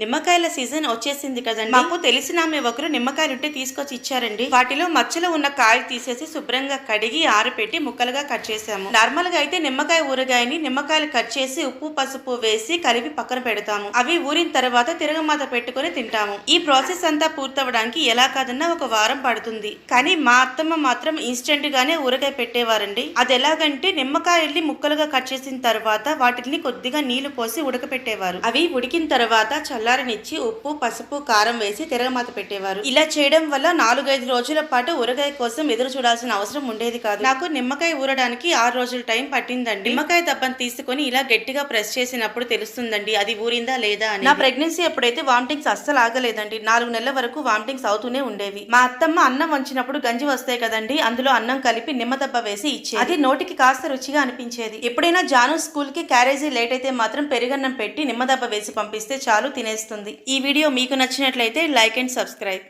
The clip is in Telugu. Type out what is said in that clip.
నిమ్మకాయల సీజన్ వచ్చేసింది కదండి. మాకు తెలిసిన ఆమె ఒకరు నిమ్మకాయలు ఉంటే తీసుకొచ్చి ఇచ్చారండి. వాటిలో మచ్చలు ఉన్న కాయలు తీసేసి శుభ్రంగా కడిగి ఆరపెట్టి ముక్కలుగా కట్ చేసాము నార్మల్గా అయితే నిమ్మకాయ ఊరగాయని నిమ్మకాయలు కట్ చేసి ఉప్పు పసుపు వేసి కలిపి పక్కన పెడతాము. అవి ఊరిన తర్వాత తిరగమాత పెట్టుకొని తింటాము. ఈ ప్రాసెస్ అంతా పూర్తవడానికి ఎలా కాదన్నా ఒక వారం పడుతుంది. కానీ మా అత్తమ్మ మాత్రం ఇన్స్టెంట్ గానే ఊరగాయ పెట్టేవారండి. అది ఎలాగంటే నిమ్మకాయల్ని ముక్కలుగా కట్ చేసిన తర్వాత వాటిని కొద్దిగా నీళ్ళు పోసి ఉడకపెట్టేవారు. అవి ఉడికిన తర్వాత చల్లారనిచ్చి ఉప్పు పసుపు కారం వేసి తిరగమాత పెట్టేవారు. ఇలా చేయడం వల్ల నాలుగైదు రోజుల పాటు ఊరగాయ కోసం ఎదురు చూడాల్సిన అవసరం ఉండేది కాదు. నాకు నిమ్మకాయ ఊరడానికి ఆరు రోజుల టైం పట్టిందండి. నిమ్మకాయ దబ్బని తీసుకొని ఇలా గట్టిగా ప్రెస్ చేసినప్పుడు తెలుస్తుందండి అది ఊరిందా లేదా అని నా ప్రెగ్నెన్సీ అప్పుడైతే వామిటింగ్స్ అస్సలు ఆగలేదండి నాలుగు నెలల వరకు వామిటింగ్స్ అవుతూనే ఉండేవి. మా అత్తమ్మ అన్నం వంచినప్పుడు గంజి వస్తాయి కదండి అందులో అన్నం కలిపి నిమ్మదబ్బ వేసి ఇచ్చేది. అది నోటికి కాస్త రుచిగా అనిపించేది. ఎప్పుడైనా జాను స్కూల్కి క్యారేజీ లేట్ అయితే మాత్రం పెరుగన్నం పెట్టి నిమ్మదబ్బ వేసి పంపిస్తే చాలు చేస్తుంది. ఈ వీడియో మీకు నచ్చినట్లయితే లైక్ అండ్ సబ్స్క్రైబ్.